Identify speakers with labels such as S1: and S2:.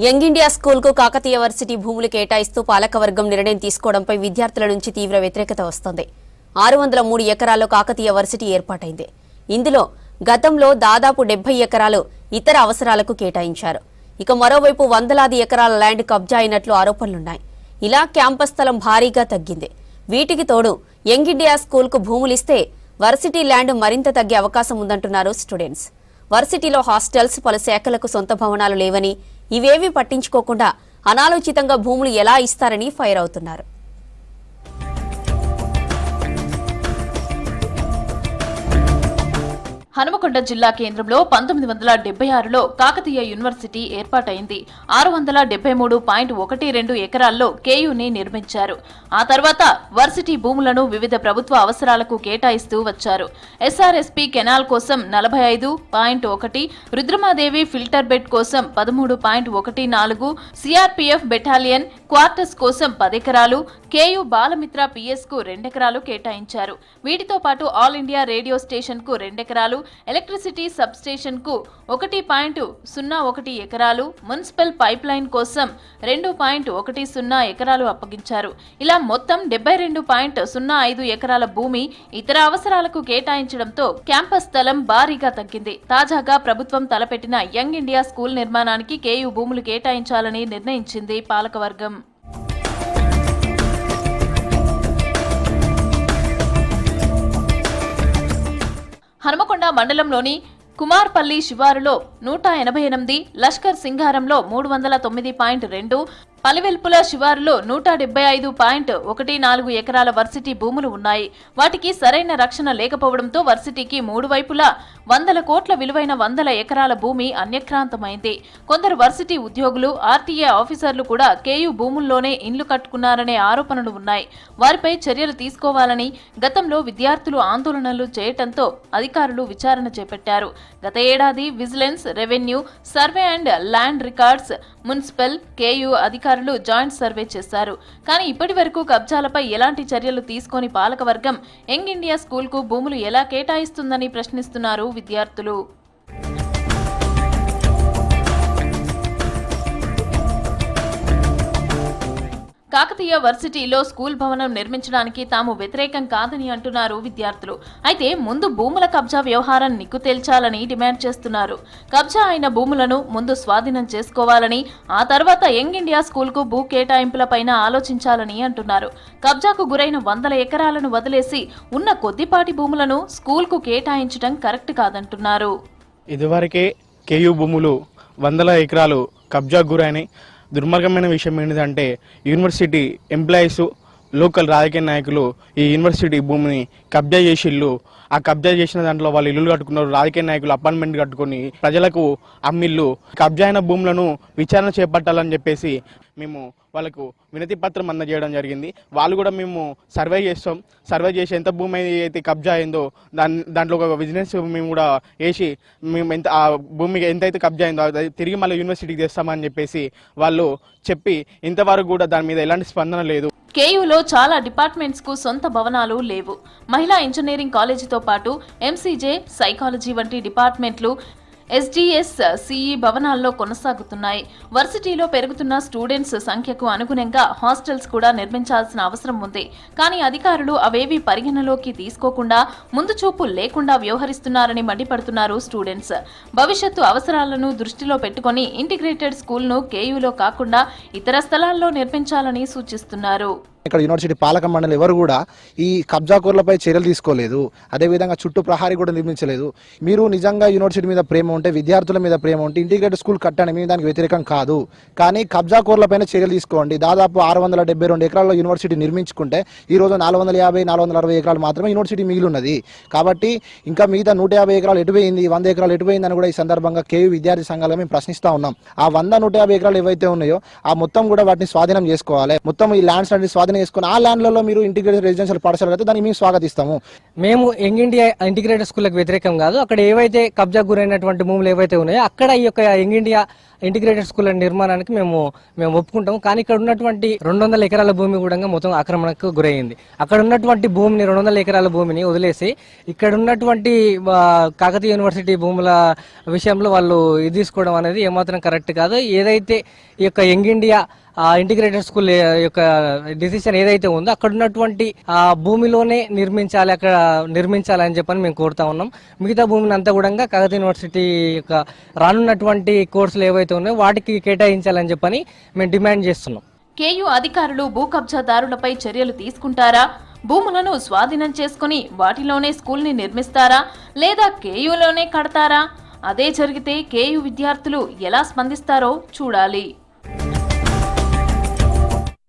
S1: Young India స్కూల్కు Kakatiya varsity భూములు కేటాయిస్తూ పాలకవర్గం నిర్ణయం తీసుకోవడంపై విద్యార్థుల నుంచి తీవ్ర వ్యతిరేకత వస్తోంది. ఆరు వందల మూడు ఎకరాల్లో కాకతీయ వర్సిటీ ఏర్పాటైంది. ఇందులో గతంలో దాదాపు డెబ్బై ఎకరాలు ఇతర అవసరాలకు కేటాయించారు. ఇక మరోవైపు వందలాది ఎకరాల ల్యాండ్ కబ్జా అయినట్లు ఆరోపణలున్నాయి. ఇలా క్యాంపస్ స్థలం భారీగా తగ్గింది. వీటికి తోడు యంగ్ ఇండియా స్కూల్కు భూములిస్తే వర్సిటీ ల్యాండ్ మరింత తగ్గే అవకాశం ఉందంటున్నారు స్టూడెంట్స్. వర్సిటీలో హాస్టల్స్ పలు శాఖలకు సొంత భవనాలు లేవని ఇవేవి పట్టించుకోకుండా అనాలోచితంగా భూములు ఎలా ఇస్తారని ఫైర్ అవుతున్నారు.
S2: హనుమకొండ జిల్లా కేంద్రంలో పంతొమ్మిది వందల డెబ్బై ఆరులో కాకతీయ యూనివర్సిటీ ఏర్పాటైంది. ఆరు వందల డెబ్బై మూడు పాయింట్ ఒకటి రెండు ఎకరాల్లో కేయూని నిర్మించారు. ఆ తర్వాత వర్సిటీ భూములను వివిధ ప్రభుత్వ అవసరాలకు కేటాయిస్తూ వచ్చారు. ఎస్ఆర్ఎస్పీ కెనాల్ కోసం నలభై ఐదు పాయింట్ ఒకటి రుద్రమాదేవి ఫిల్టర్ బెడ్ కోసం పదమూడు పాయింట్ ఒకటి నాలుగు సిఆర్పీఎఫ్ బెటాలియన్ క్వార్టర్స్ కోసం పదెకరాలు కేయు బాలమిత్ర పిఎస్కు రెండెకరాలు కేటాయించారు. వీటితో పాటు ఆల్ ఇండియా రేడియో స్టేషన్కు రెండెకరాలు ఎలక్ట్రిసిటీ సబ్ స్టేషన్కు ఒకటి పాయింట్ సున్నా ఒకటి ఎకరాలు మున్సిపల్ పైప్ లైన్ కోసం రెండు పాయింట్ ఒకటి సున్నా ఎకరాలు అప్పగించారు. ఇలా మొత్తం డెబ్బై రెండు పాయింట్ సున్నా ఐదు ఎకరాల భూమి ఇతర అవసరాలకు కేటాయించడంతో క్యాంపస్ స్థలం భారీగా తగ్గింది. తాజాగా ప్రభుత్వం తలపెట్టిన యంగ్ ఇండియా స్కూల్ నిర్మాణానికి కేయు భూములు కేటాయించాలని నిర్ణయించింది పాలకవర్గం. మండలంలోని కుమార్పల్లి శివారులో నూట ఎనభై ఎనిమిది లష్కర్ సింగారంలో మూడు వందల తొమ్మిది పాయింట్ రెండు పలివెల్పుల శివారులో నూట డెబ్బై ఐదు పాయింట్ ఒకటి నాలుగు ఎకరాల వర్సిటీ భూములు ఉన్నాయి. వాటికి సరైన రక్షణ లేకపోవడంతో వర్సిటీకి మూడు వైపులా వందల కోట్ల విలువైన వందల ఎకరాల భూమి అన్యక్రాంతమైంది. కొందరు వర్సిటీ ఉద్యోగులు ఆర్టీఏ ఆఫీసర్లు కూడా కేయు భూముల్లోనే ఇండ్లు కట్టుకున్నారనే ఆరోపణలు ఉన్నాయి. వారిపై చర్యలు తీసుకోవాలని గతంలో విద్యార్థులు ఆందోళనలు చేయటంతో అధికారులు విచారణ చేపట్టారు. గత ఏడాది vigilance revenue survey and land records municipal KU అధికారులు జాయింట్ సర్వే చేశారు. కానీ ఇప్పటి వరకు కబ్జాలపై ఎలాంటి చర్యలు తీసుకొని పాలకవర్గం యంగ్ ఇండియా స్కూల్కు భూములు ఎలా కేటాయిస్తుందని ప్రశ్నిస్తున్నారు విద్యార్థులు. కాకతీయ వర్సిటీలో స్కూల్ భవనం నిర్మించడానికి తాము వ్యతిరేకం కాదని అంటున్నారు విద్యార్థులు. అయితే ముందు భూముల కబ్జా వ్యవహారం నిక్కు తేల్చాలని డిమాండ్ చేస్తున్నారు. కబ్జా అయిన భూములను ముందు స్వాధీనం చేసుకోవాలని ఆ తర్వాత యంగ్ ఇండియా స్కూల్కు భూ కేటాయింపులపైన ఆలోచించాలని అంటున్నారు. కబ్జాకు గురైన వందల ఎకరాలను వదిలేసి ఉన్న కొద్దిపాటి భూములను స్కూల్కు కేటాయించడం కరెక్ట్ కాదంటున్నారు.
S3: ఇదివరకే కేయూ భూములు వందల ఎకరాలు కబ్జా గురైనాయి. దుర్మార్గమైన విషయం ఏంటంటే యూనివర్సిటీ ఎంప్లాయీస్ లోకల్ రాజకీయ నాయకులు ఈ యూనివర్సిటీ భూమిని కబ్జా చేసిళ్ళు. ఆ కబ్జా చేసిన దాంట్లో వాళ్ళు ఇల్లులు కట్టుకున్నారు. రాజకీయ నాయకులు అపార్ట్మెంట్ కట్టుకొని ప్రజలకు అమ్మిళ్ళు. కబ్జా అయిన భూములను విచారణ చేపట్టాలని చెప్పేసి మేము వాళ్ళకు వినతి పత్రం అందజేయడం జరిగింది. వాళ్ళు కూడా మేము సర్వే చేస్తాం. సర్వే చేసి ఎంత భూమి అయితే కబ్జా అయిందో దాని దాంట్లో ఒక బిజినెస్ మేము కూడా వేసి మేము ఎంత ఆ భూమికి ఎంతైతే కబ్జా అయిందో అది తిరిగి మళ్ళీ యూనివర్సిటీకి తెస్తామని చెప్పేసి వాళ్ళు చెప్పి ఇంతవరకు కూడా దాని మీద ఎలాంటి స్పందన లేదు.
S2: కేయూలో చాలా డిపార్ట్మెంట్స్కు సొంత భవనాలు లేవు. మహిళా ఇంజనీరింగ్ కాలేజీతో పాటు ఎంసీజే సైకాలజీ వంటి డిపార్ట్మెంట్లు ఎస్డిఎస్ సిఈ భవనాల్లో కొనసాగుతున్నాయి. వర్సిటీలో పెరుగుతున్న స్టూడెంట్స్ సంఖ్యకు అనుగుణంగా హాస్టల్స్ కూడా నిర్మించాల్సిన అవసరం ఉంది. కానీ అధికారులు అవేవి పరిగణలోకి తీసుకోకుండా ముందు చూపు లేకుండా వ్యవహరిస్తున్నారని మండిపడుతున్నారు స్టూడెంట్స్. భవిష్యత్తు అవసరాలను దృష్టిలో పెట్టుకొని ఇంటిగ్రేటెడ్ స్కూల్ను కేయూలో కాకుండా ఇతర స్థలాల్లో నిర్మించాలని సూచిస్తున్నారు.
S4: ఇక్కడ యూనివర్సిటీ పాలక మండలి ఎవరు కూడా ఈ కబ్జాకూర్లపై చర్యలు తీసుకోలేదు. అదేవిధంగా చుట్టూ ప్రహారీ కూడా నిర్మించలేదు. మీరు నిజంగా యూనివర్సిటీ మీద ప్రేమ ఉంటే విద్యార్థుల మీద ప్రేమ ఉంటే ఇంటిగ్రేటెడ్ స్కూల్ కట్టండి మేము దానికి వ్యతిరేకం కాదు. కానీ కబ్జాకూర్లపైన చర్యలు తీసుకోండి. దాదాపు ఆరు వందల డెబ్బై రెండు ఎకరాల్లో యూనివర్సిటీ నిర్మించుకుంటే ఈ రోజు నాలుగు వందల యాభై నాలుగు వందల అరవై ఎకరాలు మాత్రమే యూనివర్సిటీ మిగిలి ఉన్నది కాబట్టి ఇంకా మిగతా నూట యాభై ఎకరాలు ఎటుపోయింది వంద ఎకరాలు ఎటుపోయిందని కూడా ఈ సందర్భంగా కేవి విద్యార్థి సంఘాలుగా మేము ప్రశ్నిస్తా ఉన్నాం. ఆ వంద నూట యాభై ఎకరాలు ఏవైతే ఉన్నాయో ఆ మొత్తం కూడా వాటిని స్వాధీనం చేసుకోవాలి. మొత్తం ఈ ల్యాండ్స్ అనేది స్వాధీనం ప్రతిపాదన చేసుకుని ఆ ల్యాండ్లలో మీరు ఇంటిగ్రేటెడ్ రెసిడెన్షియల్ పాఠశాల అయితే దాన్ని మేము స్వాగతిస్తాము.
S5: మేము యంగ్ ఇండియా ఇంటిగ్రేటెడ్ స్కూల్కి వ్యతిరేకం కాదు. అక్కడ ఏవైతే కబ్జా గురైనటువంటి భూములు ఏవైతే ఉన్నాయో అక్కడ ఈ యొక్క యంగ్ ఇండియా ఇంటిగ్రేటెడ్ స్కూల్ నిర్మాణానికి మేము మేము ఒప్పుకుంటాం కానీ ఇక్కడ ఉన్నటువంటి రెండు వందల ఎకరాల భూమి కూడా మొత్తం ఆక్రమణకు గురైంది. అక్కడ ఉన్నటువంటి భూమిని రెండు వందల ఎకరాల భూమిని వదిలేసి ఇక్కడ ఉన్నటువంటి కాకతీయ యూనివర్సిటీ భూముల విషయంలో వాళ్ళు ఇది తీసుకోవడం అనేది ఏమాత్రం కరెక్ట్ కాదు. ఏదైతే ఈ యొక్క యంగ్ ఇండియా ఇంటిగ్రేటెడ్ స్కూల్ యొక్క డిసిషన్ ఏదైతే ఉందో అక్కడ ఉన్నటువంటి ఆ భూమిలోనే నిర్మించాలి అక్కడ నిర్మించాలి అని చెప్పని మేము కోరుతా ఉన్నాం. మిగతా భూమిని అంతా కూడా కాకతీయ యూనివర్సిటీ యొక్క రానున్నటువంటి కోర్సులు ఏవైతే ఉన్నాయో వాటికి కేటాయించాలని చెప్పని మేము డిమాండ్ చేస్తున్నాం.
S2: కేయు అధికారులు భూ కబ్జాదారులపై చర్యలు తీసుకుంటారా? భూములను స్వాధీనం చేసుకుని వాటిలోనే స్కూల్ని నిర్మిస్తారా? లేదా కేయులోనే కడతారా? అదే జరిగితే కేయు విద్యార్థులు ఎలా స్పందిస్తారో చూడాలి.